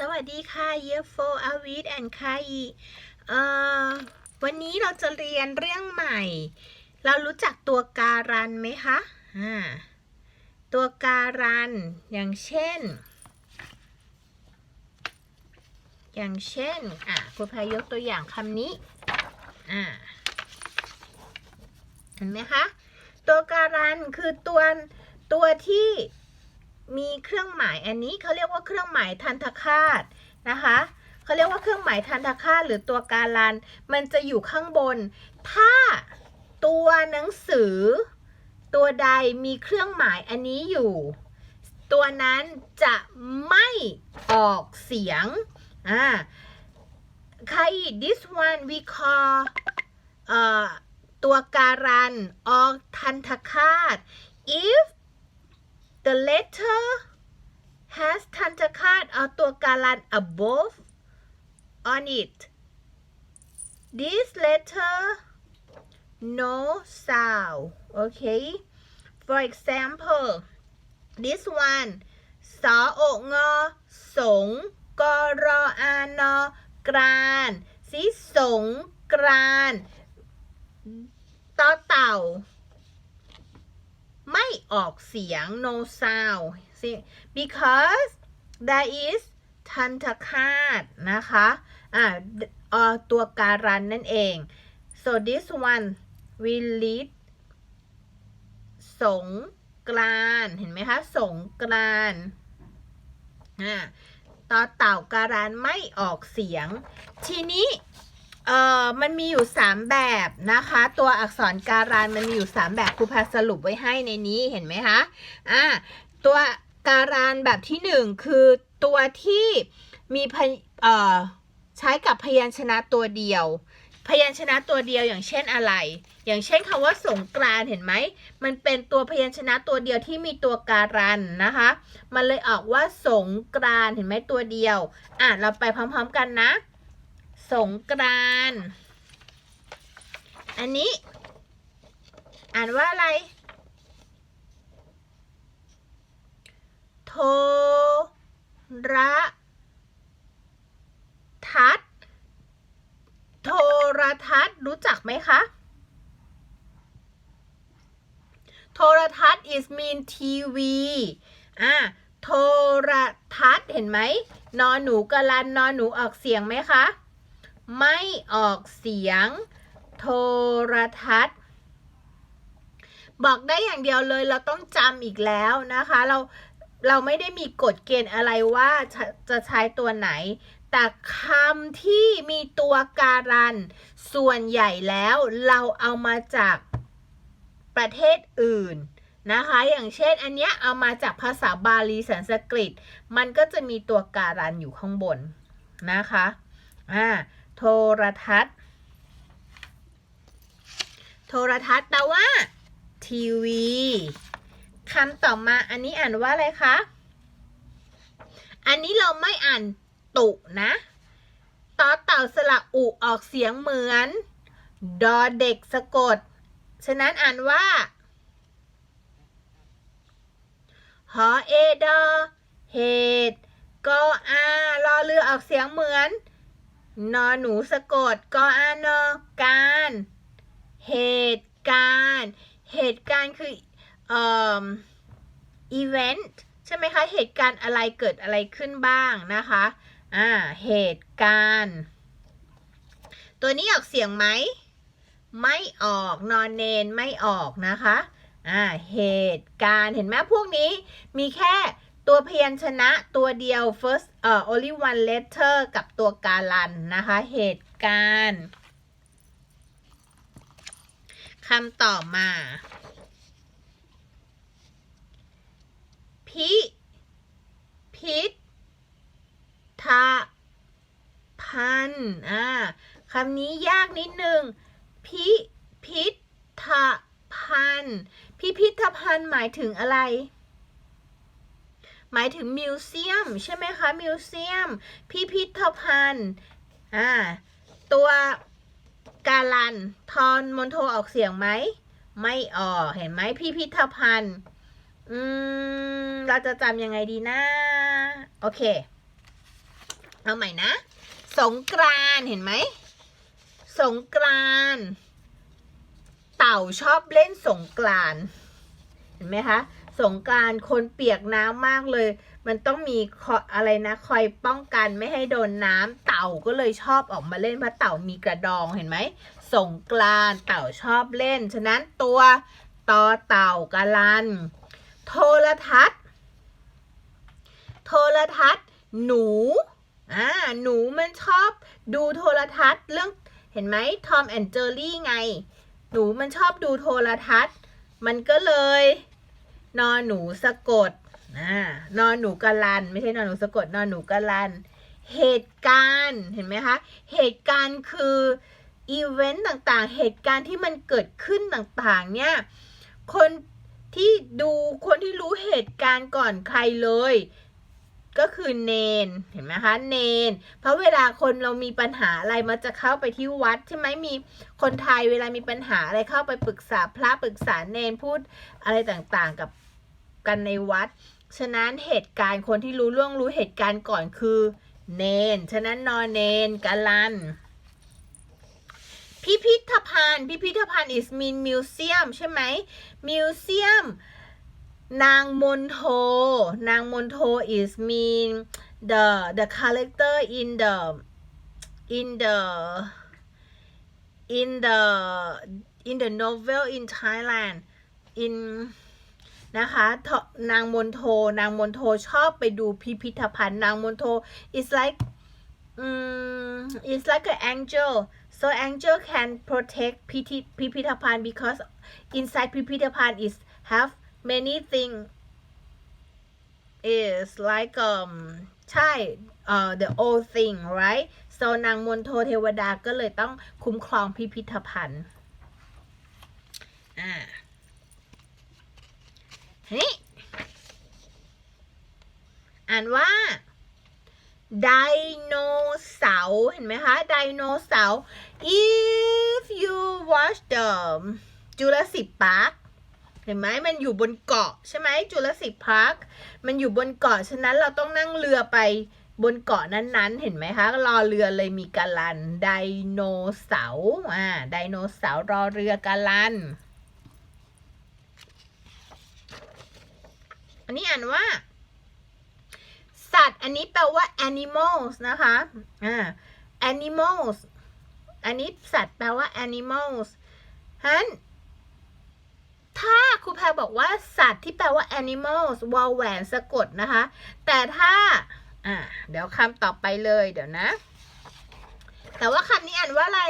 สวัสดีค่ะ Year 4 a v i d and Kai เอ่อวันนี้เราจะเรียนเรื่องใหม่ เรารู้จักตัวการันไหมคะอ่าตัวการัน อย่างเช่น อย่างเช่น อะครูพายกตัวอย่างคำนี้ อ่าเห็นไหมคะ ตัวการันคือตัวตัวที่ มีเครื่องหมายอันนี้เขาเรียกว่าเครื่องหมายทันตคาตนะคะเขาเรียกว่าเครื่องหมายทันตคาตหรือตัวการัน มันจะอยู่ข้างบน ถ้าตัวหนังสือ ตัวใดมีเครื่องหมายอันนี้อยู่ ตัวนั้นจะไม่ออกเสียงอ่าใคร this one we call เอ่อตัวการันออกทันตคาต if the letter has ทันตคาตเอาตัวการัน above on it this letter no sound okay for example this one สออกงอสงกรออานอกรานสิสงกรานต่อเต่า ไม่ออกเสียง no sound because there is ทันตคาตนะคะอ่าตัวการันนั่นเอง so this one we read สงกรานเห็นไหมคะสงกรานอ่าต่อเต่าการันไม่ออกเสียง ทีนี้ เอ่อมันมีอยู่ 3 แบบนะคะ ตัวอักษรการันมันมีอยู่ 3 แบบครูพาสรุปไว้ให้ในนี้เห็นไหมคะอ่าตัวการันแบบที่ 1 คือตัวที่มีพเอ่อใช้กับพยัญชนะตัวเดียว พยัญชนะตัวเดียวอย่างเช่นอะไร อย่างเช่นคำว่าสงกรานเห็นไหมมันเป็นตัวพยัญชนะตัวเดียวที่มีตัวการันนะคะ มันเลยออกว่าสงกรานเห็นไหมตัวเดียว อะเราไปพร้อม ๆ กันนะ สงกรานอันนี้ อ่านว่าอะไร โทรทัศน์โทรทัศน์รู้จักไหมคะ โทรทัศน์ is mean TV อะโทรทัศน์เห็นไหมนอนหนูกะลันนอนหนูออกเสียงไหมคะ ไม่ออกเสียง โทรทัศน์ บอกได้อย่างเดียวเลยเราต้องจำอีกแล้วนะคะ เราเราไม่ได้มีกฎเกณฑ์อะไรว่าจะจะใช้ตัวไหน แต่คำที่มีตัวการัน ส่วนใหญ่แล้วเราเอามาจากประเทศอื่นนะคะ อย่างเช่นอันเนี้ยเอามาจากภาษาบาลีสันสกฤต มันก็จะมีตัวการันอยู่ข้างบนนะคะ อ่า โทรทัศน์ โทรทัศน์แปลว่า ทีวีคำต่อมาอันนี้อ่านว่าอะไรคะ อันนี้เราไม่อ่านตุนะต่อเต่าสระอุออกเสียงเหมือน ดอเด็กสะกด ฉะนั้นอ่านว่าหอเอดอเหตุกออารอเรือออกเสียงเหมือน นอหนูสะกดกออานอการ เหตุการณ์ เหตุการณ์คือเอ่อ event ใช่ไหมคะ เหตุการณ์อะไรเกิดอะไรขึ้นบ้างนะคะ อ่า เหตุการณ์ ตัวนี้ออกเสียงไหม ไม่ออก นอนเนนไม่ออกนะคะ อ่า เหตุการณ์ เห็นไหมพวกนี้มีแค่ ตัวพยัญชนะตัวเดียว first เอ่อ only one letter กับตัวการันนะคะ เหตุการณ์คำต่อมา พิพิษทะพันธ์อ่าคำนี้ยากนิดนึง พิพิธภัณฑ์พิพิธภัณฑ์หมายถึงอะไร หมายถึงมิวเซียมใช่ไหมคะมิวเซียม พิพิธภัณฑ์อ่าตัวการันทอนมนโทออกเสียงไหม ไม่ออกเห็นไหมพิพิธภัณฑ์อืมเราจะจำยังไงดีนะ โอเค เอาใหม่นะ สงกรานเห็นไหม สงกรานเต่าชอบเล่นสงกรานเห็นไหมคะ สงกานต์คนเปียกน้ำมากเลย มันต้องมีอะไรนะคอยป้องกันไม่ให้โดนน้ำเต่าก็เลยชอบออกมาเล่นเพราะเต่ามีกระดองเห็นไหมสงกรานเต่าชอบเล่น ฉะนั้นตัวต่อเต่ากาลัน โทรทัศน์ โทรทัศน์ หนูอ่าหนูมันชอบดูโทรทัศน์เรื่องเห็นไหมทอมแอนเจอรี่ไง หนูมันชอบดูโทรทัศน์ มันก็เลย นอนหนูสะกดนอนหนูกะลัน ไม่ใช่นอนหนูสะกดนอนหนูกะลัน เหตุการณ์เห็นไหมคะ เหตุการณ์คืออีเวนต์ต่างๆ เหตุการณ์ที่มันเกิดขึ้นต่างๆ เนี่ย คนที่ดูคนที่รู้เหตุการณ์ก่อนใครเลย ก็คือเนน เห็นไหมคะ เนน เพราะเวลาคนเรามีปัญหาอะไรมันจะเข้าไปที่วัดใช่ไหมมีคนไทยเวลามีปัญหาอะไรเข้าไปปรึกษาพระปรึกษาเนนพูดอะไรต่างๆ กับ กันในวัด ฉะนั้นเหตุการณ์คนที่รู้เรื่องรู้เหตุการณ์ก่อนคือ เนน ฉะนั้นนอนเนนกาลัน พิพิธภัณฑ์ พิพิธภัณฑ์ is mean museum ใช่ไหม museum นางมนโท นางมนโท is mean the the character in the in the in the in the novel in Thailand in นะคะนางมนโทนางมนโทชอบไปดูพิพิธภัณฑ์นางมนโท is like um, is like an angel so angel can protect พิพิพิพิธภัณฑ์ because inside พิพิธภัณฑ์ is have many thing is like um ใช่เอ่อ the old thing right so นางมนโทเทวดาก็เลยต้องคุ้มครองพิพิธภัณฑ์อ่า นี่อ่านว่าไดโนเสาร์เห็นไหมคะไดโนเสาร์ if you watch the Jurassic Park เห็นไหมมันอยู่บนเกาะใช่ไหมจุลศิษย์พาร์คมันอยู่บนเกาะฉะนั้นเราต้องนั่งเรือไปบนเกาะนั้นๆ เห็นไหมคะรอเรือเลยมีกาลันไดโนเสาร์อ่าไดโนเสาร์รอเรือกาลัน อันนี้อ่านว่า สัตว์ อันนี้แปลว่า animals นะคะ อ่า animals อันนี้สัตว์แปลว่า animals ฮันถ้าครูแพรบอกว่าสัตว์ที่แปลว่า animals วอลแหวนสะกดนะคะ แต่ถ้า อ่า เดี๋ยวคำต่อไปเลยเดี๋ยวนะ แต่ว่าคำนี้อ่านว่าอะไร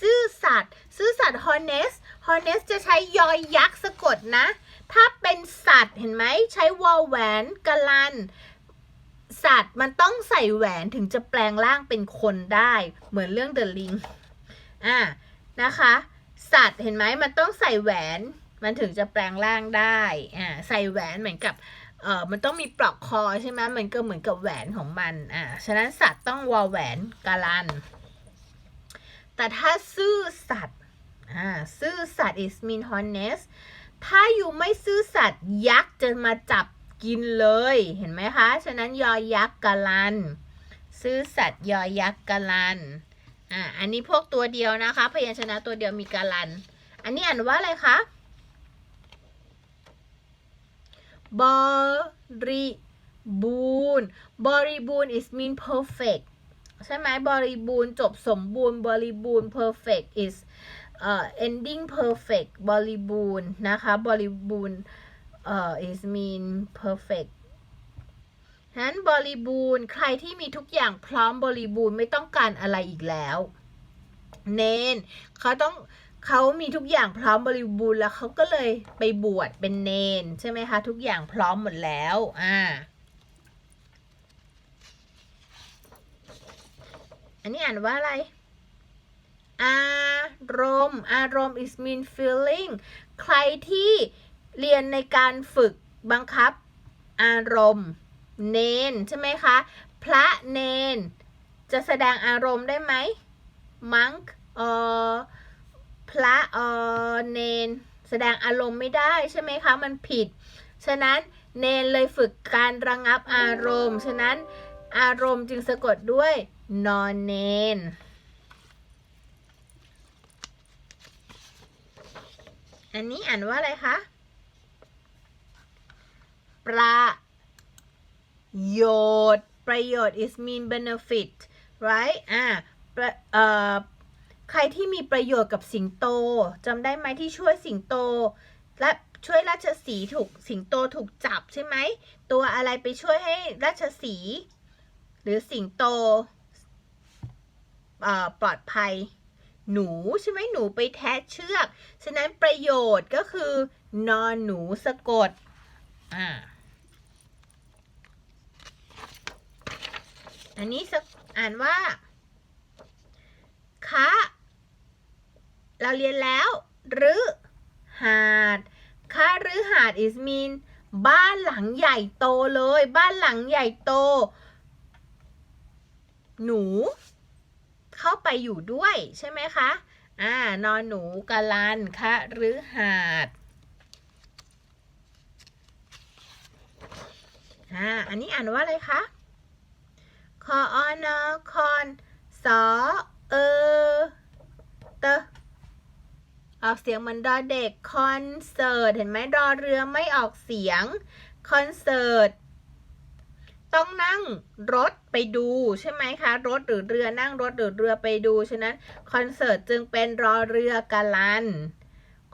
ซื่อสัตย์ซื่อสัตย์ honest honest จะใช้ยอยักษ์สะกดนะ ถ้าเป็นสัตว์เห็นไหมใช้วอลแหวนกะลัน สัตว์มันต้องใส่แหวนถึงจะแปลงร่างเป็นคนได้ เหมือนเรื่อง The Ring อ่านะคะ สัตว์เห็นไหมมันต้องใส่แหวนมันถึงจะแปลงร่างได้ อ่า ใส่แหวนเหมือนกับ เออมันต้องมีปลอกคอใช่ไหมมันก็เหมือนกับแหวนของมัน อ่า ฉะนั้นสัตว์ต้องวอลแหวนกาลัน แต่ถ้าซื่อสัตย์อ่า ซื่อสัตย์ is mean honest ถ้าอยู่ไม่ซื่อสัตย์ยักษ์จะมาจับกินเลย เห็นไหมคะ ฉะนั้นยอยักษ์กาลัน ซื่อสัตย์ยอยักษ์กาลัน อ่า อันนี้พวกตัวเดียวนะคะ พยัญชนะตัวเดียวมีกาลัน อันนี้อ่านว่าอะไรคะบริบูรณ์บริบูรณ์ is mean perfect ใช่ไหมบริบูรณ์จบสมบูรณ์บริบูรณ์ perfect is เอ่อ ending perfect บริบูรณ์นะคะบริบูรณ์เอ่อ is mean perfect นั้นบริบูรณ์ใครที่มีทุกอย่างพร้อมบริบูรณ์ไม่ต้องการอะไรอีกแล้ว เนนเขาต้องเขามีทุกอย่างพร้อมบริบูรณ์แล้วเขาก็เลยไปบวชเป็นเนนใช่ไหมคะ ทุกอย่างพร้อมหมดแล้วอ่าอันนี้อ่านว่าอะไร อารมณ์ อารมณ์ is mean feeling ใครที่เรียนในการฝึกบังคับอารมณ์ เนนใช่ไหมคะ พระเนน จะแสดงอารมณ์ได้ไหม มังเออพระเออเนน แสดงอารมณ์ไม่ได้ใช่ไหมคะ มันผิด ฉะนั้นเนนเลยฝึกการระงับอารมณ์ ฉะนั้นอารมณ์จึงสะกดด้วยนอนเนน อันนี้อ่านว่าอะไรคะ ประโยชน์ ประโยชน์ is mean benefit right อ่าเอ่อใครที่มีประโยชน์กับสิงโตจำได้ไหมที่ช่วยสิงโต และช่วยราชสีถูกสิงโตถูกจับใช่ไหม ตัวอะไรไปช่วยให้ราชสี หรือสิงโตปลอดภัย หนูใช่ไหมหนูไปแทะเชือก ฉะนั้นประโยชน์ก็คือนอนหนูสะกด อ่า อันนี้สะอ่านว่าคะเราเรียนแล้วหรือหาดคะหรือหาด is mean บ้านหลังใหญ่โตเลย บ้านหลังใหญ่โต หนู เข้าไปอยู่ด้วยใช่ไหมคะอ่านอนหนูกาลันคะหรือหาดอ่าอันนี้อ่านว่าอะไรคะคออนอคอนสอเออเตออกเสียงเหมือนดอเด็กคอนเสิร์ตเห็นไหมรอเรือไม่ออกเสียงคอนเสิร์ต ต้องนั่งรถไปดูใช่ไหมคะ รถหรือเรือนั่งรถหรือเรือไปดู ฉะนั้นคอนเสิร์ตจึงเป็นรอเรือกาลัน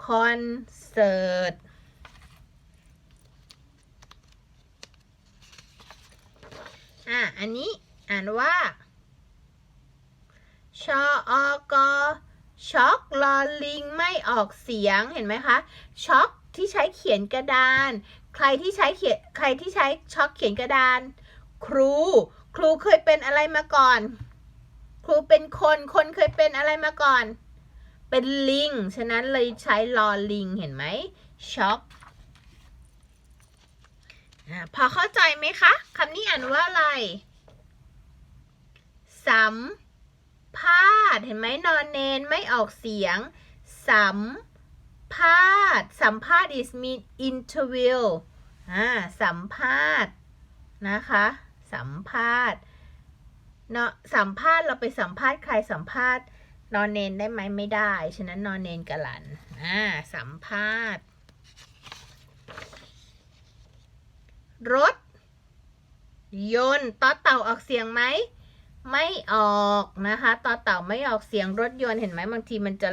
คอนเสิร์ตอะอันนี้อ่านว่าชออกอช็อกลอลิงไม่ออกเสียงเห็นไหมคะ ช็อกที่ใช้เขียนกระดาน ใครที่ใช้เขียนใครที่ใช้ช็อกเขียนกระดาน ครู ครูเคยเป็นอะไรมาก่อน ครูเป็นคน คนเคยเป็นอะไรมาก่อน เป็นลิง ฉะนั้นเลยใช้ลอลิง เห็นไหมช็อกอาพอเข้าใจไหมคะคำนี้อ่านว่าอะไร สัมภาษณ์เห็นไหมนอนเนนไม่ออกเสียง สัมภาษณ์สัมภาษณ์ is mean interview อ่าสัมภาษณ์นะคะ สัมภาษณ์เนาะสัมภาษณ์เราไปสัมภาษณ์ใครสัมภาษณ์นอนเนนได้ไหมไม่ได้ ฉะนั้นนอนเนนกะหลันอ่าสัมภาษณ์ รถ ยนต์ต่อเต่าออกเสียงไหมไม่ออกนะคะต่อเต่าไม่ออกเสียงรถยนต์เห็นไหมบางทีมันจะ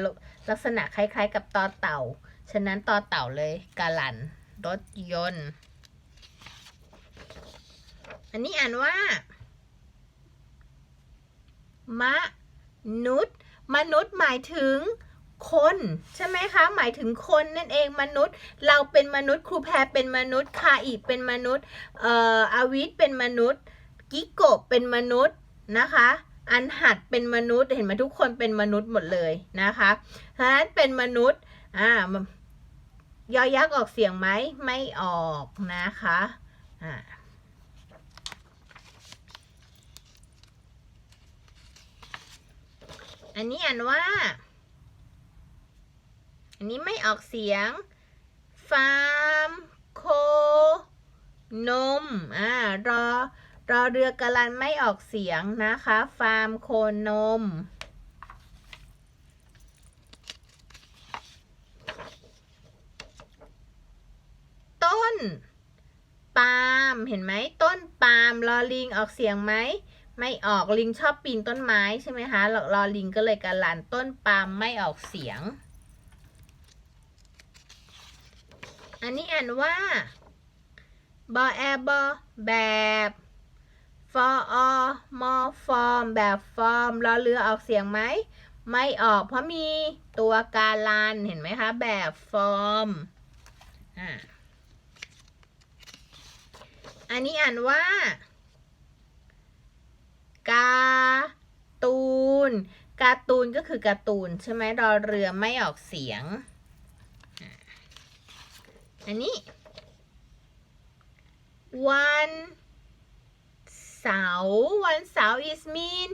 ลักษณะคล้าย ๆ กับต่อเต่า ฉะนั้นต่อเต่าเลยกาลัน รถยนต์ อันนี้อ่านว่า มนุษย์ มนุษย์หมายถึงคนใช่ไหมคะ หมายถึงคนนั่นเองมนุษย์ เราเป็นมนุษย์ครูแพรเป็นมนุษย์คาอีเป็นมนุษย์ เอ่ออาวิทเป็นมนุษย์ กิโกะเป็นมนุษย์นะคะ อันหัดเป็นมนุษย์เห็นไหมทุกคนเป็นมนุษย์หมดเลยนะคะฉะนั้นเป็นมนุษย์อ่ายอยักษ์ออกเสียงไหมไม่ออกนะคะอ่า อันนี้อ่านว่า อันนี้ไม่ออกเสียง ฟาร์มโคนม อ่ารอรอเรือกระลันไม่ออกเสียงนะคะ ฟาร์มโคนม ต้น ปาล์ม เห็นไหม ต้นปาล์ม รอลิงออกเสียงไหม ไม่ออกลิงชอบปีนต้นไม้ใช่ไหมคะรอลิงก็เลยกะลันต้นปาล์มไม่ออกเสียง อันนี้อ่านว่าบอแอบอแบบฟออมอฟอร์มแบบฟอร์มรอเรือออกเสียงไหม ไม่ออกเพราะมีตัวการันเห็นไหมคะ แบบฟอร์มอ่าอันนี้อ่านว่า การ์ตูนการ์ตูนก็คือการ์ตูน ใช่ไหมรอเรือไม่ออกเสียง อันนี้ วันเสาร์วันเสาร์ is mean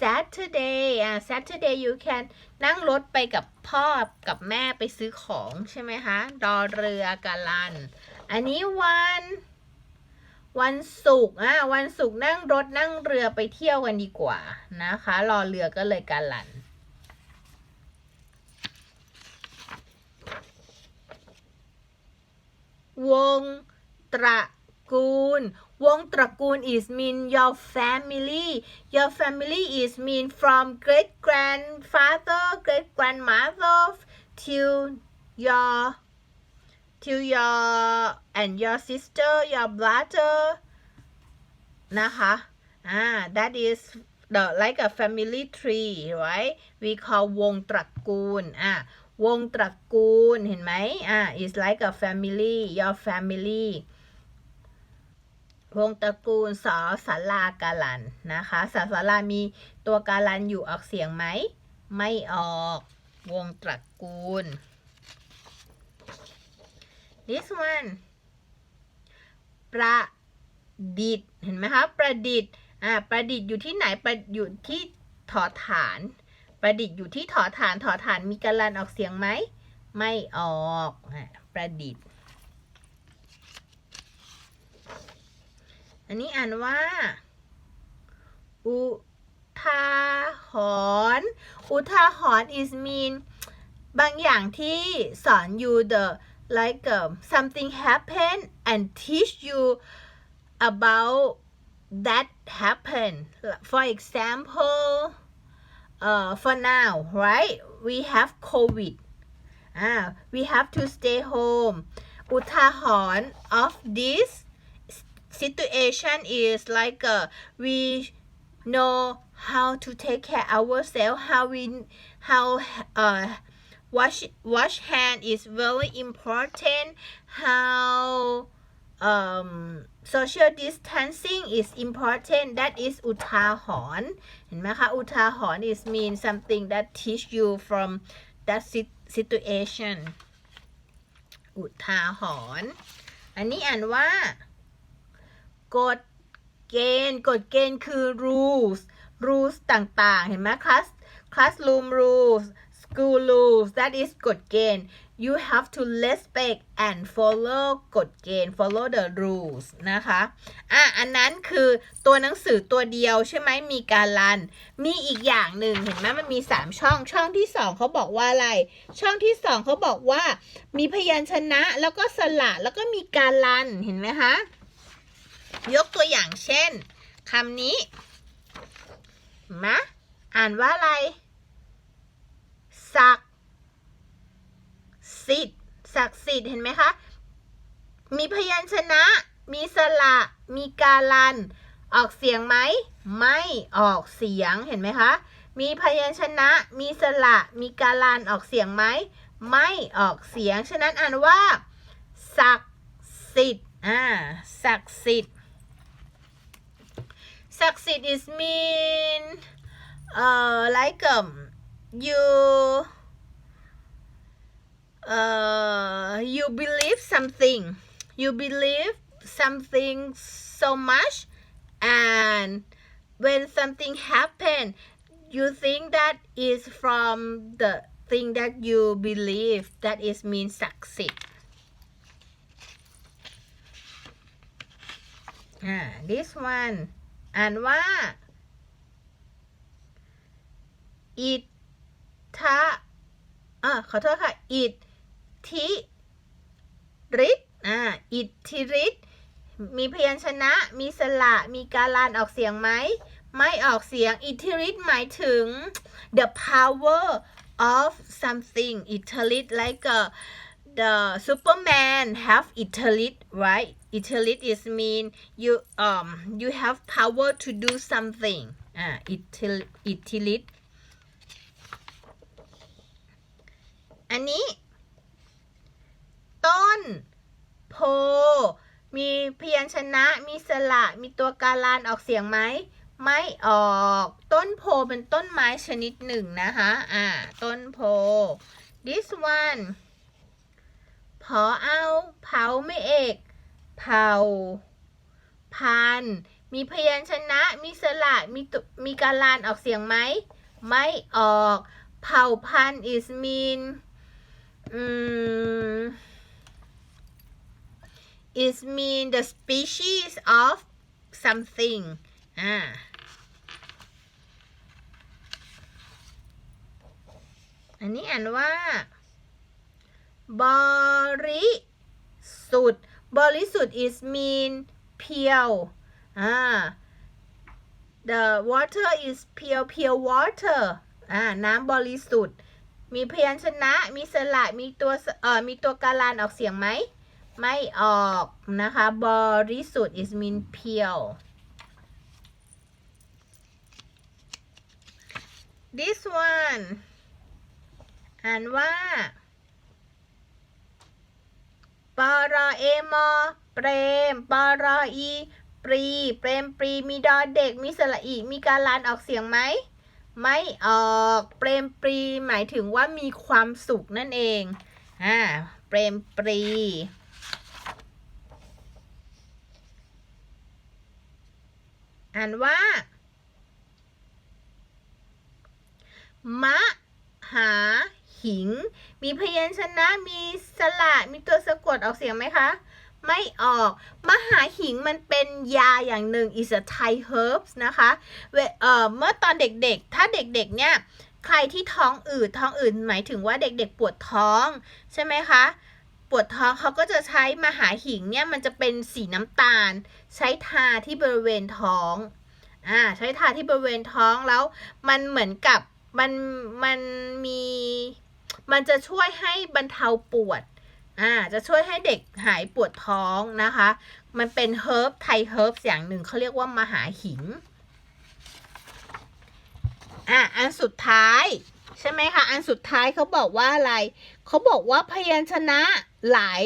Saturday อะ Saturday you can นั่งรถไปกับพ่อกับแม่ไปซื้อของใช่ไหมคะรอเรือกาลัน อันนี้วัน วันศุกร์อะวันศุกร์นั่งรถนั่งเรือไปเที่ยวกันดีกว่านะคะ รอเรือก็เลยการหลันวงตระกูล วงตระกูล is mean your family your family is mean from great grandfather great grandmother till your till your and your sister your brother นะคะอ่า that is the like a family tree right we call วงตระกูลอ่าวงตระกูลเห็นไหมอ่า is like a family your family วงตระกูลสอสาราการันนะคะสอสารามีตัวการันอยู่ออกเสียงไหม ไม่ออก วงตระกูล this one ประดิษฐ์เห็นไหมคะประดิษฐ์อ่าประดิษฐ์อยู่ที่ไหนประอยู่ที่ถอฐาน ประดิษฐ์อยู่ที่ถอฐานถอฐานมีการันออกเสียงไหมไม่ออกอ่าประดิษฐ์ อันนี้อ่านว่า อุทาหรณ์อุทาหรณ์ is mean บางอย่างที่สอน you the like um, something happened and teach you about that happened. For example, uh, for now, right? We have COVID. Uh, we have to stay home. Utahorn of this situation is like uh, we know how to take care ourselves, how we how uh, wash wash hand is very important how um, social distancing is important that is อุทาหรณ์เห็นไหมคะ อุทาหรณ์ is mean something that teach you from that sit- situation อุทาหรณ์ อันนี้อ่านว่ากฎเกณฑ์ กฎเกณฑ์คือ rules rules ต่างๆ เห็นไหม class classroom rules rules that is กฎเกณฑ์ you have to respect and follow กฎเกณฑ์ follow the rules นะคะ อะ อันนั้นคือตัวหนังสือตัวเดียวใช่ไหมมีการลัน มีอีกอย่างหนึ่งเห็นไหมมันมี 3 ช่อง ช่องที่ 2 เขาบอกว่าอะไร ช่องที่ 2 เขาบอกว่า มีพยัญชนะแล้วก็สระแล้วก็มีการลัน เห็นไหมคะ ยกตัวอย่างเช่นคำนี้เห็นไหมอ่านว่าอะไร ศักดิ์สิทธิ์ศักดิ์สิทธิ์เห็นไหมคะ มีพยัญชนะ มีสระ มีการัน ออกเสียงไหม ไม่ออกเสียงเห็นไหมคะ มีพยัญชนะ มีสระ มีการันออกเสียงไหม ไม่ออกเสียง ฉะนั้นอ่านว่า ศักดิ์สิทธิ์อ่าศักดิ์สิทธิ์ศักดิ์สิทธิ์ is mean uh like um you uh, you believe something. You believe something so much and when something happen you think that is from the thing that you believe that is mean succeed. Ah, this one. And what? It ทะอ่าขอโทษค่ะ อิทธิฤทธิ์อ่าอิทธิฤทธิ์มีพยัญชนะ มีสระ มีการานออกเสียงไหม ไม่ออกเสียง อิทธิฤทธิ์หมายถึง the power of something อิทธิฤทธิ์ like a the Superman have อิทธิฤทธิ์ right อิทธิฤทธิ์ is mean you um you have power to do something อ่าอิทธิ อันนี้ ต้น โพ มีพยัญชนะ มีสระ มีตัวการานออกเสียงไหม ไม่ออก ต้นโพเป็นต้นไม้ชนิดหนึ่งนะคะ อ่า ต้นโพ this one พอเอาเผาไม่เอก เผาพัน มีพยัญชนะ มีสระ มีตุมีการานออกเสียงไหม ไม่ออก เผ่าพันธุ์ is mean อืม is mean the species of something อ่า อันนี้อ่านว่า บริสุทธิ์ บริสุทธิ์ is mean pure อ่า the water is pure pure water อ่า น้ำบริสุทธิ์ มีพยัญชนะ มีสระมีตัวเอ่อมีตัวการันออกเสียงไหม ไม่ออกนะคะบริสุทธิ์ is mean pure this one อ่านว่าปรอเอมอเปรมปรออีปรี เปรมปรี มีดอเด็ก มีสระอี มีการลานออกเสียงไหม ไม่ออกเปรมปรีหมายถึงว่ามีความสุขนั่นเองอ่าเปรมปรีอ่านว่ามะหาหิง มีพยัญชนะมีสระมีตัวสะกดออกเสียงไหมคะ ไม่ออก มหาหิงมันเป็นยาอย่างหนึ่ง is a Thai herbs นะคะเเอ่อเมื่อตอนเด็กๆ ถ้าเด็กๆ เนี่ยใครที่ท้องอืดท้องอืดหมายถึงว่าเด็กๆ ปวดท้องใช่ไหมคะปวดท้องเขาก็จะใช้มหาหิงเนี่ยมันจะเป็นสีน้ำตาล ใช้ทาที่บริเวณท้องอ่าใช้ทาที่บริเวณท้องแล้ว มันเหมือนกับมันมันมี มันจะช่วยให้บรรเทาปวด อ่าจะช่วยให้เด็กหายปวดท้องนะคะ มันเป็นเฮิร์บไทยเฮิร์บอย่างหนึ่งเขาเรียกว่ามหาหิงอะอันสุดท้ายใช่ไหมคะ อันสุดท้ายเขาบอกว่าอะไร เขาบอกว่าพยัญชนะหลาย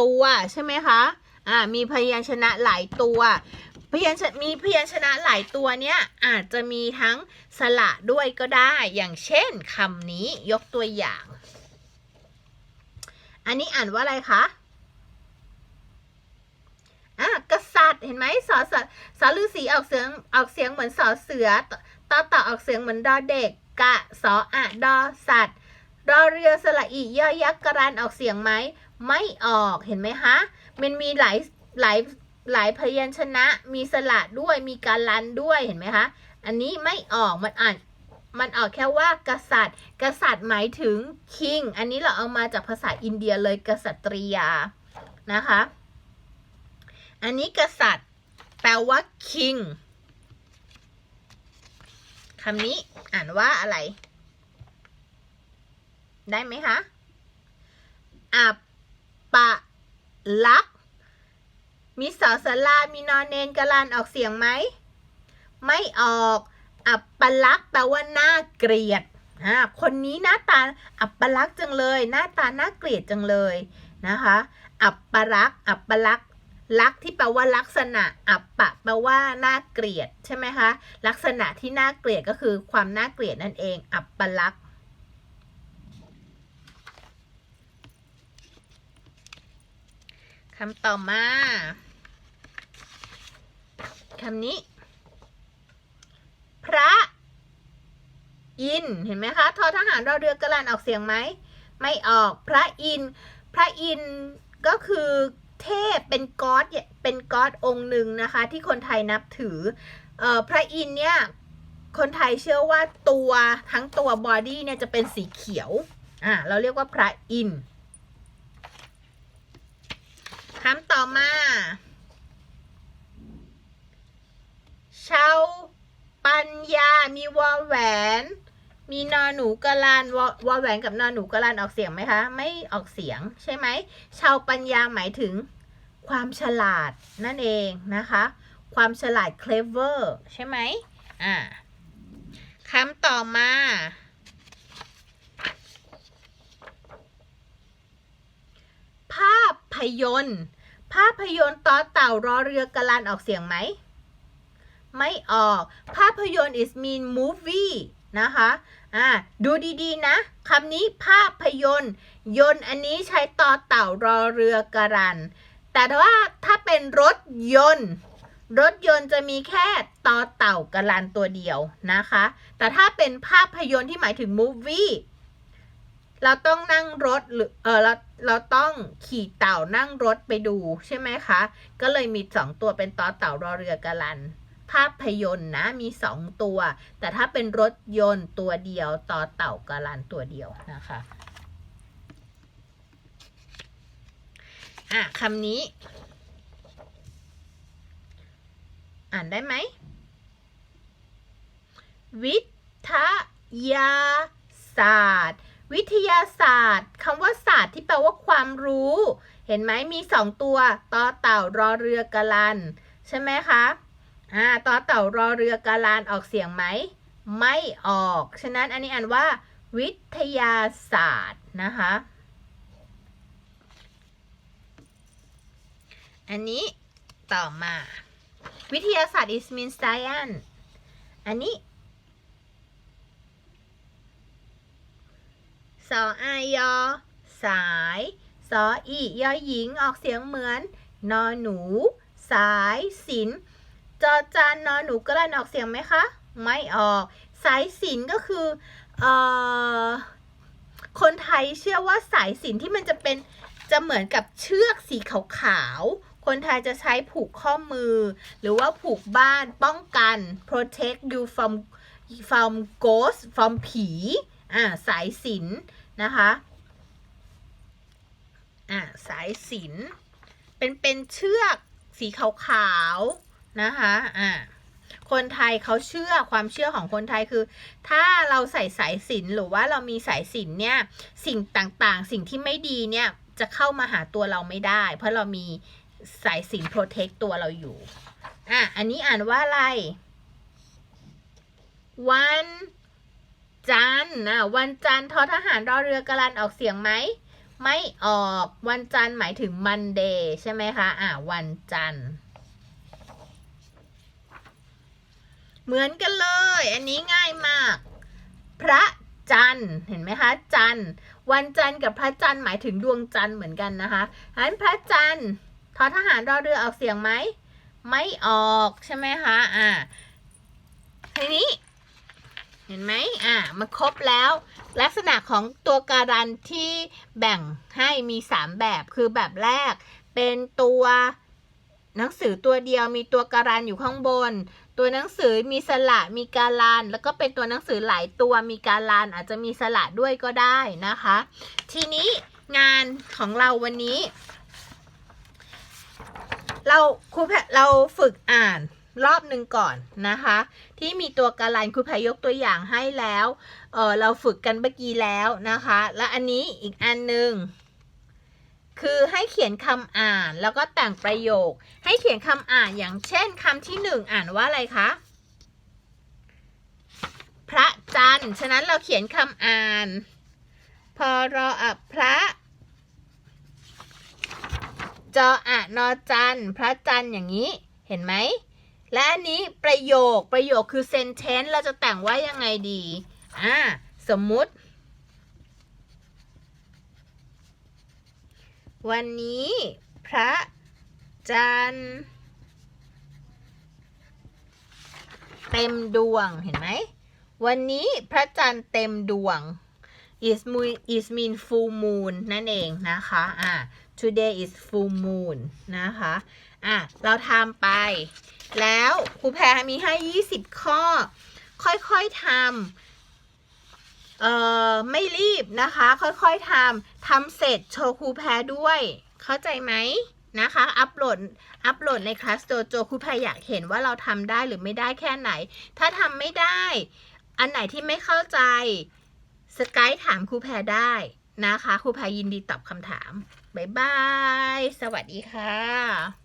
ตัวใช่ไหมคะ อ่า มีพยัญชนะหลายตัว พยัญชนะมีพยัญชนะหลายตัวเนี้ยอาจจะมีทั้งสระด้วยก็ได้ อย่างเช่นคำนี้ยกตัวอย่าง อันนี้อ่านว่าอะไรคะอะกษัตริย์เห็นไหมสอสัตว์สอฤาษีออกเสียงออกเสียงเหมือนสอเสือตต่อต่อออกเสียงเหมือนดอเด็กกะสออะดอสัตว์รอเรือสระอีย่อยักษ์กรันออกเสียงไหมไม่ออกเห็นไหมคะมันมีหลายหลายหลายพยัญชนะ มีสระด้วยมีการลันด้วยเห็นไหมคะ อันนี้ไม่ออกมันอ่าน มันออกแค่ว่ากษัตริย์ กษัตริย์หมายถึง king อันนี้เราเอามาจากภาษาอินเดียเลยกษัตริยานะคะ อันนี้กษัตริย์ แปลว่า king คำนี้อ่านว่าอะไร ได้ไหมคะอัปปะลัก มีสอสลามีนอนเนนกะลานออกเสียงไหม ไม่ออก อัปปลักษณ์แปลว่าน่าเกลียดอ่าคนนี้หน้าตาอัปปลักษณ์จังเลย หน้าตาน่าเกลียดจังเลยนะคะ อัปปลักษณ์อัปปลักษณ์ลักษณ์ที่แปลว่าลักษณะอัปปะแปลว่าน่าเกลียดใช่ไหมคะ ลักษณะที่น่าเกลียดก็คือความน่าเกลียดนั่นเอง อัปปลักษณ์คำต่อมาคำนี้ พระอินเห็นไหมคะทอทหารรอเรือกระลานออกเสียงไหมไม่ออกพระอิน พระอินก็คือเทพเป็นก๊อดเป็นก๊อดองค์หนึ่งนะคะ ที่คนไทยนับถือเออพระอินเนี่ยคนไทยเชื่อว่าตัวทั้งตัวบอดี้เนี่ยจะเป็นสีเขียวอ่าเราเรียกว่าพระอินคำต่อมาชาว ปัญญา มีวอแหวน มีนอหนูกะลานวอวอแหวนกับนอหนูกะลานออกเสียงไหมคะ ไม่ออกเสียงใช่ไหม ชาวปัญญาหมายถึงความฉลาดนั่นเองนะคะ ความฉลาด clever ใช่ไหมอ่าคำต่อมา ภาพยนตร์ ภาพยนตร์ต่อเต่ารอเรือกะลานออกเสียงไหม ไม่ออก ภาพยนตร์ is mean movie นะคะ อ่า ดูดีๆ นะ คำนี้ภาพยนตร์ ยนต์อันนี้ใช้ต่อเต่ารอเรือกระรัน แต่ว่าถ้าเป็นรถยนต์ รถยนต์จะมีแค่ต่อเต่ากระลันตัวเดียวนะคะ แต่ถ้าเป็นภาพยนตร์ที่หมายถึง movie เราต้องนั่งรถหรือเออเราเราต้องขี่เต่านั่งรถไปดูใช่ไหมคะ ก็เลยมีสองตัวเป็นต่อเต่ารอเรือกะลัน ภาพยนตร์นะมีสองตัว แต่ถ้าเป็นรถยนต์ตัวเดียวต่อเต่ากะลันตัวเดียวนะคะอะคำนี้ อ่านได้ไหม วิทยาศาสตร์ วิทยาศาสตร์คำว่าศาสตร์ที่แปลว่าความรู้ เห็นไหมมีสองตัวต่อเต่ารอเรือกะลัน ใช่ไหมคะ อ่าต่อเต่ารอเรือกะลันออกเสียงไหม ไม่ออก ฉะนั้นอันนี้อ่านว่า วิทยาศาสตร์นะคะ อันนี้ต่อมา วิทยาศาสตร์ is mean science อันนี้สออายอสายสออียอหญิงออกเสียงเหมือน นอหนู สายสิน จอจานนอหนูก็ได้ออกเสียงไหมคะ ไม่ออก สายสินก็คือเอ่อคนไทยเชื่อว่าสายสินที่มันจะเป็นจะเหมือนกับเชือกสีขาวๆ คนไทยจะใช้ผูกข้อมือ หรือว่าผูกบ้านป้องกัน protect you from from ghost from ผีอ่าสายสินนะคะอ่าสายสินเป็นเป็นเชือกสีขาวๆ นะคะอ่าคนไทยเขาเชื่อความเชื่อของคนไทยคือ ถ้าเราใส่สายสินหรือว่าเรามีสายสินเนี่ยสิ่งต่างๆ สิ่งที่ไม่ดีเนี่ยจะเข้ามาหาตัวเราไม่ได้ เพราะเรามีสายสินโปรเทคตัวเราอยู่อะอันนี้อ่านว่าอะไร วันจันทร์นะวันจันทร์ทอทหารรอเรือกรันออกเสียงไหมไม่ออกวันจันทร์หมายถึงมันเดย์ใช่ไหมคะอะวันจันทร์ เหมือนกันเลย อันนี้ง่ายมาก พระจันทร์เห็นไหมคะจันทร์วันจันทร์กับพระจันทร์หมายถึงดวงจันทร์เหมือนกันนะคะอันพระจันทร์ทอทหารรอเรือออกเสียงไหมไม่ออกใช่ไหมคะอ่าทีนี้ เห็นไหมอ่ามาครบแล้ว ลักษณะของตัวการันที่แบ่งให้มีสามแบบคือแบบแรกเป็นตัวหนังสือตัวเดียวมีตัวการันอยู่ข้างบนตัวหนังสือมีสระมีการันแล้วก็เป็นตัวหนังสือหลายตัวมีการันอาจจะมีสระด้วยก็ได้นะคะ ทีนี้งานของเราวันนี้ เราครูแพเราฝึกอ่านรอบหนึ่งก่อนนะคะ ที่มีตัวการันครูแพรยกตัวอย่างให้แล้วเออเราฝึกกันเมื่อกี้แล้วนะคะ และอันนี้อีกอันหนึ่ง คือให้เขียนคำอ่านแล้วก็แต่งประโยค ให้เขียนคำอ่านอย่างเช่นคำที่หนึ่งอ่านว่าอะไรคะพระจันทร์ฉะนั้นเราเขียนคำอ่าน พอรออะพระจออะนอจันทร์พระจันทร์อย่างนี้ เห็นไหม และอันนี้ประโยคประโยคคือ sentence เราจะแต่งว่ายังไงดี อ่า สมมุติ วันนี้พระจันทร์เต็มดวงเห็นไหม วันนี้พระจันทร์เต็มดวง is moon is mean full moon นั่นเองนะคะอ่า today is full moon นะคะอะเราทำไป แล้วครูแพรมีให้ 20 ข้อ ค่อยๆทำ เอ่อไม่รีบนะคะ ค่อยๆทำทำเสร็จโชว์ครูแพรด้วย เข้าใจไหมนะคะ อัปโหลด อัปโหลดในคลาสโดโจครูแพรอยากเห็นว่าเราทำได้หรือไม่ได้แค่ไหน ถ้าทำไม่ได้ อันไหนที่ไม่เข้าใจสกายถามครูแพรได้นะคะ ครูแพรยินดีตอบคำถาม บ๊ายบาย สวัสดีค่ะ